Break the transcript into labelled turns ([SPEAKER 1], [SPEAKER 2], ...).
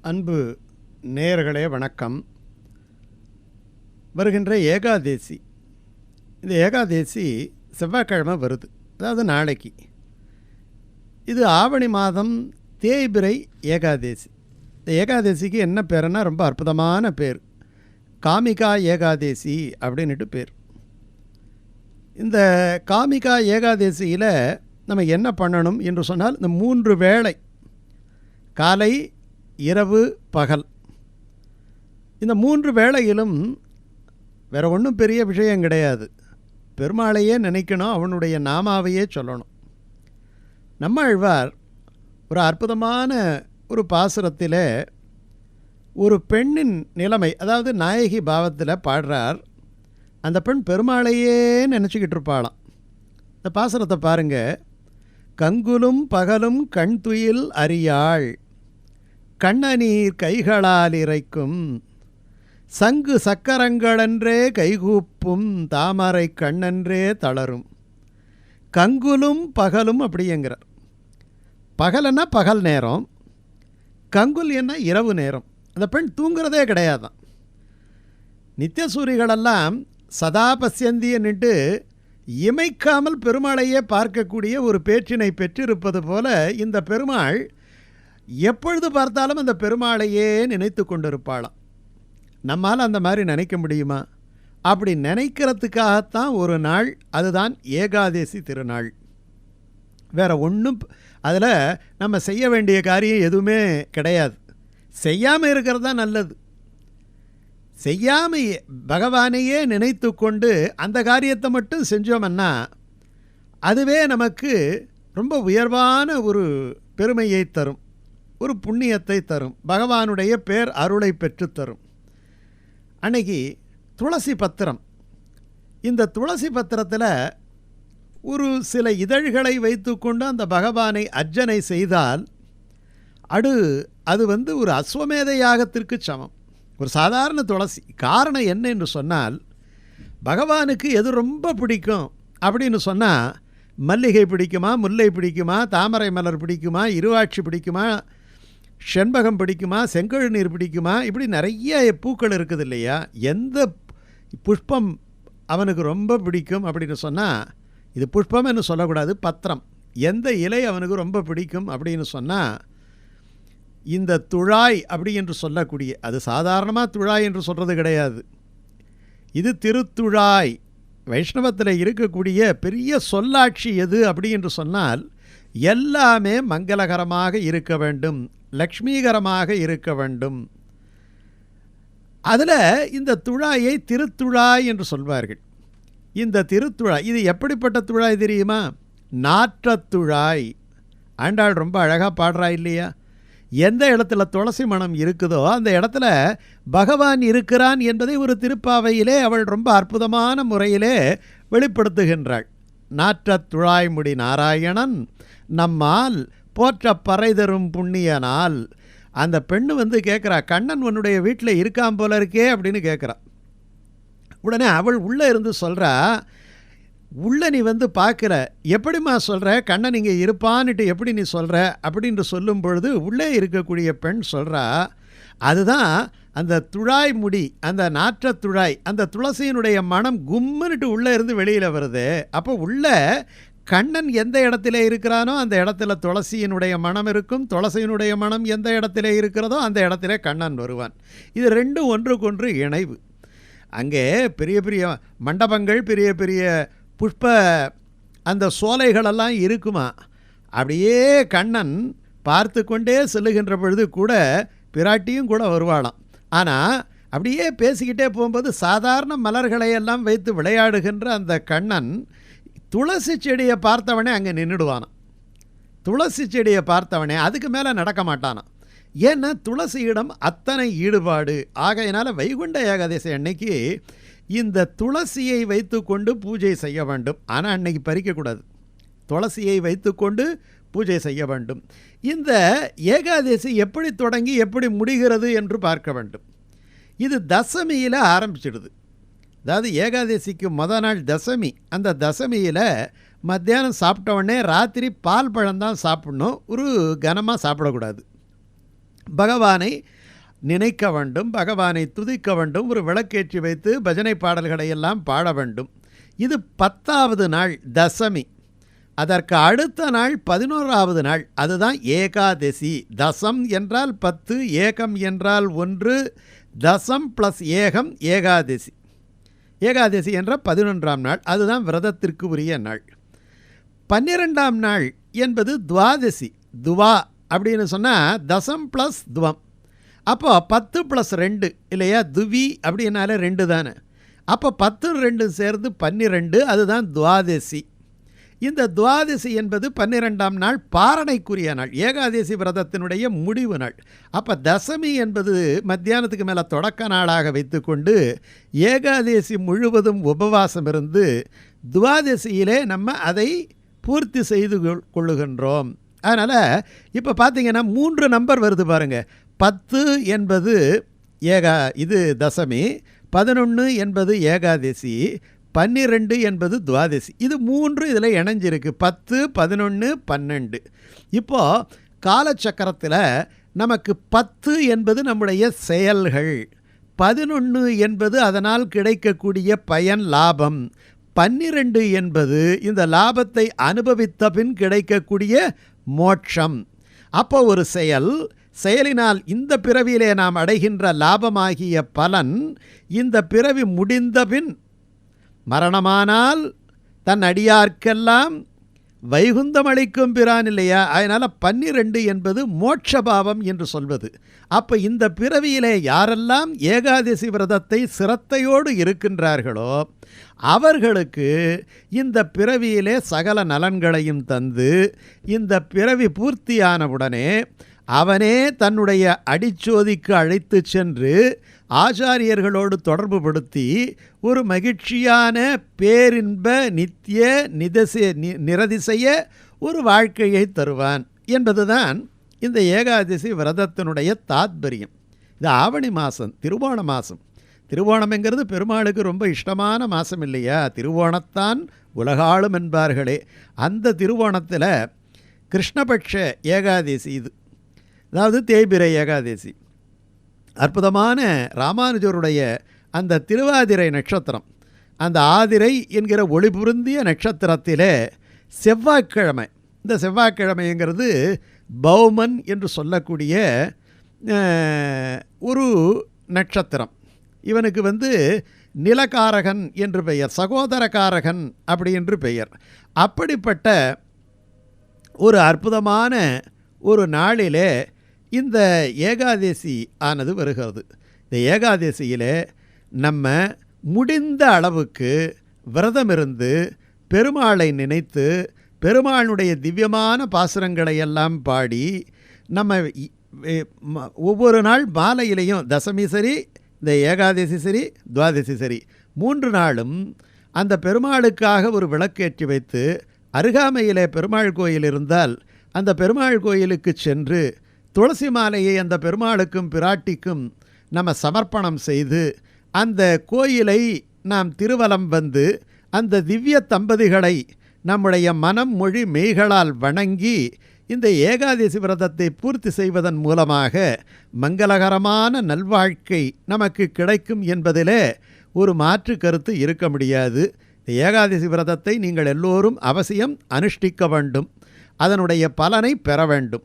[SPEAKER 1] அன்பு நேயர்களே வணக்கம். வருகின்ற ஏகாதேசி. இந்த ஏகாதேசி செவ்வாய்க்கிழமை வருது. அதாவது நாளைக்கு. இது ஆவணி மாதம் தேய்பிரை ஏகாதேசி. இந்த ஏகாதேசிக்கு என்ன பேருன்னா ரொம்ப அற்புதமான பேர். காமிகா ஏகாதேசி அப்படின்னுட்டு பேர். இந்த காமிகா ஏகாதேசியில் நம்ம என்ன பண்ணணும் என்று சொன்னால் இந்த மூன்று வேளை. காலை இரவு பகல். இந்த மூன்று வேளையிலும் வேற ஒன்றும் பெரிய விஷயம் கிடையாது. பெருமாளையே நினைக்கணும் அவனுடைய நாமாவையே சொல்லணும். நம்மாழ்வார் ஒரு அற்புதமான ஒரு பாசுரத்தில் ஒரு பெண்ணின் நிலைமை அதாவது நாயகி பாவத்தில் பாடுறார். அந்த பெண் பெருமாளையே நினச்சிக்கிட்டு இருப்பாளாம். இந்த பாசுரத்தை பாருங்கள் கங்குலும் பகலும் கண் துயில் அறியாள் கண்ணநீர் கைகளால் இறைக்கும். சங்கு சக்கரங்களன்றே கைகூப்பும் தாமரை கண்ணன்றே தளரும். கங்குலும் பகலும் அப்படிங்கிறார் பகலன்னா பகல் நேரம் கங்குல் என்ன இரவு நேரம். அந்த பெண் தூங்குறதே கிடையாதான். நித்தியசூரிகளெல்லாம் சதா நின்று இமைக்காமல் பெருமாளையே பார்க்கக்கூடிய ஒரு பேச்சினை பெற்றிருப்பது போல இந்த பெருமாள் எப்பொழுது பார்த்தாலும் அந்த பெருமாளையே நினைத்து கொண்டிருப்பாளாம். நம்மால் அந்த மாதிரி நினைக்க முடியுமா? அப்படி நினைக்கிறதுக்காகத்தான் ஒரு நாள் அதுதான் ஏகாதேசி திருநாள். வேறு ஒன்றும் அதில் நம்ம செய்ய வேண்டிய காரியம் எதுவுமே கிடையாது. செய்யாமல் இருக்கிறது தான் நல்லது. செய்யாமல் பகவானையே நினைத்து கொண்டு அந்த காரியத்தை மட்டும் செஞ்சோம்னா அதுவே நமக்கு ரொம்ப உயர்வான ஒரு பெருமையை தரும். ஒரு புண்ணியத்தை தரும். பகவானுடைய பேர் அருளை பெற்றுத்தரும் அன்னைக்கு துளசி பத்திரம். இந்த துளசி பத்திரத்தில் ஒரு சில இதழ்களை வைத்துக்கொண்டு அந்த பகவானை அர்ச்சனை செய்தால் அடு அது வந்து ஒரு அஸ்வமேத யாகத்திற்கு சமம். ஒரு சாதாரண துளசி. காரணம் என்ன என்று சொன்னால் பகவானுக்கு எது ரொம்ப பிடிக்கும் அப்படின்னு சொன்னால் மல்லிகை பிடிக்குமா முல்லை பிடிக்குமா தாமரை மலர் பிடிக்குமா இருவாட்சி பிடிக்குமா செண்பகம் பிடிக்குமா? செங்கழுநீர் பிடிக்குமா? இப்படி நிறைய பூக்கள் இருக்குது இல்லையா? எந்த புஷ்பம் அவனுக்கு ரொம்ப பிடிக்கும் அப்படின்னு சொன்னால் இது புஷ்பம்னு சொல்லக்கூடாது பத்திரம். எந்த இலை அவனுக்கு ரொம்ப பிடிக்கும் அப்படின்னு சொன்னால் இந்த துழாய் அப்படி என்று சொல்லக்கூடிய அது சாதாரணமாக துழாய் என்று சொல்கிறது கிடையாது. இது திருத்துழாய். வைஷ்ணவத்தில் இருக்கக்கூடிய பெரிய சொல்லாட்சி எது அப்படி என்று சொன்னால் எல்லாமே மங்களகரமாக இருக்க வேண்டும். லக்ஷ்மீகரமாக இருக்க வேண்டும். அதில் இந்த துழாயை திருத்துழாய் என்று சொல்வார்கள். இந்த திருத்துழா இது எப்படிப்பட்ட துழாய் தெரியுமா? நாற்றத்துழாய் ஆண்டாள் ரொம்ப அழகாக பாடுறா இல்லையா? எந்த இடத்துல துளசி மனம் இருக்குதோ அந்த இடத்துல பகவான் இருக்கிறான் என்பதை ஒரு திருப்பாவையிலே அவள் ரொம்ப அற்புதமான முறையிலே வெளிப்படுத்துகின்றாள். நாற்றத்துழாய்முடி நாராயணன் நம்மால் போற்ற பறை தரும் புண்ணியனால் அந்த பெண்ணு வந்து கேட்குறா கண்ணன் உன்னுடைய வீட்டில் இருக்கான் போல இருக்கே அப்படின்னு கேட்குறா. உடனே அவள் உள்ளே இருந்து சொல்கிறா உள்ளே நீ வந்து பார்க்குற எப்படிம்மா சொல்கிற கண்ணன் இங்கே இருப்பான்னுட்டு எப்படி நீ சொல்கிற அப்படின்ட்டு சொல்லும் பொழுது உள்ளே இருக்கக்கூடிய பெண் சொல்கிறா அதுதான் அந்த துழாய் முடி அந்த நாற்ற துழாய் அந்த துளசியினுடைய மனம் கும்முன்னுட்டு உள்ளே இருந்து வெளியில் வருது. அப்போ உள்ளே கண்ணன் எந்த இடத்துல இருக்கிறானோ அந்த இடத்துல துளசியினுடைய மனம் இருக்கும். துளசியினுடைய மனம் எந்த இடத்துல இருக்கிறதோ அந்த இடத்துல கண்ணன் வருவான். இது ரெண்டும் ஒன்றுக்கொன்று இணைவு. அங்கே பெரிய பெரிய மண்டபங்கள் பெரிய பெரிய புஷ்ப அந்த சோலைகளெல்லாம் இருக்குமா? அப்படியே கண்ணன் பார்த்து கொண்டே செல்லுகின்ற பொழுது கூட பிராட்டியும் கூட வருவாளாம். ஆனால் அப்படியே பேசிக்கிட்டே போகும்போது சாதாரண மலர்களை எல்லாம் வைத்து விளையாடுகின்ற அந்த கண்ணன் துளசி செடியை பார்த்தவனே அங்கே நின்றுடுவானான் துளசி செடியை பார்த்தவனே அதுக்கு மேலே நடக்க மாட்டானான் ஏன்னா துளசியிடம் அத்தனை ஈடுபாடு. ஆகையினால் வைகுண்ட ஏகாதசி அன்னைக்கு இந்த துளசியை வைத்துக்கொண்டு பூஜை செய்ய வேண்டும். ஆனால் அன்னைக்கு பறிக்கக்கூடாது துளசியை வைத்துக்கொண்டு பூஜை செய்ய வேண்டும். இந்த ஏகாதசி எப்படி தொடங்கி எப்படி முடிகிறது என்று பார்க்க வேண்டும். இது தசமியில் ஆரம்பிச்சிடுது. அதாவது ஏகாதசிக்கு மொதல் நாள் தசமி. அந்த தசமியில் மத்தியானம் சாப்பிட்ட உடனே ராத்திரி பால் பழம்தான் சாப்பிடணும். ஒரு கனமாக சாப்பிடக்கூடாது. பகவானை நினைக்க வேண்டும். பகவானை துதிக்க வேண்டும். ஒரு விளக்கேற்றி வைத்து பஜனை பாடல்களை எல்லாம் பாட வேண்டும். இது பத்தாவது நாள் தசமி. அதற்கு அடுத்த நாள் பதினோராவது நாள். அதுதான் ஏகாதசி. தசம் என்றால் பத்து ஏகம் என்றால் ஒன்று தசம் ப்ளஸ் ஏகம் ஏகாதசி. ஏகாதசி என்ற பதினொன்றாம் நாள் அதுதான் விரதத்திற்கு உரிய நாள். பன்னிரெண்டாம் நாள் என்பது துவாதசி துவா அப்படின்னு சொன்னால் தசம் ப்ளஸ் துவம். அப்போ பத்து ப்ளஸ் ரெண்டு இல்லையா? துவி அப்படின்னாலே ரெண்டு தானே. அப்போ பத்து ரெண்டு சேர்ந்து பன்னிரெண்டு அதுதான் துவாதசி. இந்த துவாதசி என்பது பன்னிரெண்டாம் நாள் பாரணைக்குரிய நாள் ஏகாதசி விரதத்தினுடைய முடிவு நாள். அப்போ தசமி என்பது மத்தியானத்துக்கு மேலே தொடக்க நாளாக வைத்துக்கொண்டு ஏகாதசி முழுவதும் உபவாசம் இருந்து துவாதசியிலே நம்ம அதை பூர்த்தி செய்து கொள்- கொள்ளுகின்றோம். அதனால் இப்போ பார்த்தீங்கன்னா மூன்று நம்பர் வருது பாருங்கள் பத்து என்பது ஏகா இது தசமி பதினொன்று என்பது ஏகாதசி பன்னிரெண்டு என்பது துவாதசி. இது மூன்று இதில் இணைஞ்சிருக்கு. பத்து பதினொன்று பன்னெண்டு. இப்போது காலச்சக்கரத்தில் நமக்கு பத்து என்பது நம்முடைய செயல்கள். பதினொன்று என்பது அதனால் கிடைக்கக்கூடிய பயன் லாபம். பன்னிரெண்டு என்பது இந்த லாபத்தை அனுபவித்த பின் கிடைக்கக்கூடிய மோட்சம். அப்போ ஒரு செயல் செயலினால் இந்த பிறவியிலே நாம் அடைகின்ற லாபமாகிய பலன் இந்த பிறவி முடிந்த பின் மரணமானால் தன் அடியார்க்கெல்லாம் வைகுந்தம் அளிக்கும் பிரான் இல்லையா? அதனால் பன்னிரெண்டு என்பது மோட்சபாவம் என்று சொல்வது. அப்போ இந்த பிறவியிலே யாரெல்லாம் ஏகாதசி விரதத்தை சிரத்தையோடு இருக்கின்றார்களோ அவர்களுக்கு இந்த பிறவியிலே சகல நலன்களையும் தந்து இந்த பிறவி பூர்த்தியானவுடனே அவனே தன்னுடைய அடிச்சோதிக்கு அழைத்து சென்று ஆச்சாரியர்களோடு தொடர்புபடுத்தி ஒரு மகிழ்ச்சியான பேரின்ப நித்திய நிதசே நி நிரதிசைய ஒரு வாழ்க்கையை தருவான் என்பதுதான் இந்த ஏகாதசி விரதத்தினுடைய தாத்பரியம். இது ஆவணி மாதம் திருவோண மாதம் திருவோணம்ங்கிறது பெருமாளுக்கு ரொம்ப இஷ்டமான மாதம் இல்லையா? திருவோணத்தான் உலகாளும் என்பார்களே. அந்த திருவோணத்தில் கிருஷ்ணபட்ச ஏகாதசி இது. அதாவது தேய்பிரை ஏகாதசி. அற்புதமான ராமானுஜருடைய அந்த திருவாதிரை நட்சத்திரம். அந்த ஆதிரை என்கிற ஒளி பொருந்திய நட்சத்திரத்திலே செவ்வாய்க்கிழமை. இந்த செவ்வாய்க்கிழமைங்கிறது பௌமன் என்று சொல்லக்கூடிய ஒரு நட்சத்திரம். இவனுக்கு வந்து நிலக்காரகன் என்று பெயர் சகோதரகாரகன் அப்படி என்று பெயர். அப்படிப்பட்ட ஒரு அற்புதமான ஒரு நாளிலே இந்த ஏகாதசி ஆனது வருகிறது. இந்த ஏகாதசியிலே நம்ம முடிந்த அளவுக்கு விரதம் இருந்து பெருமாளை நினைத்து பெருமாளுடைய திவ்யமான பாசுரங்களை எல்லாம் பாடி நம்ம ஒவ்வொரு நாள் மாலையிலையும் தசமி சரி இந்த ஏகாதசி சரி துவாதசி சரி மூன்று நாளும் அந்த பெருமாளுக்காக ஒரு விளக்கேற்றி வைத்து அருகாமையிலே பெருமாள் கோயில் இருந்தால் அந்த பெருமாள் கோயிலுக்கு சென்று துளசி மாலையை அந்த பெருமாளுக்கும் பிராட்டிக்கும் நம்ம சமர்ப்பணம் செய்து அந்த கோயிலை நாம் திருவலம் வந்து அந்த திவ்ய தம்பதிகளை நம்முடைய மனம் மொழி மெய்களால் வணங்கி இந்த ஏகாதசி விரதத்தை பூர்த்தி செய்வதன் மூலமாக மங்களகரமான நல்வாழ்க்கை நமக்கு கிடைக்கும் என்பதிலே ஒரு மாற்று கருத்து இருக்க முடியாது. ஏகாதசி விரதத்தை நீங்கள் எல்லோரும் அவசியம் அனுஷ்டிக்க வேண்டும். அதனுடைய பலனை பெற வேண்டும்.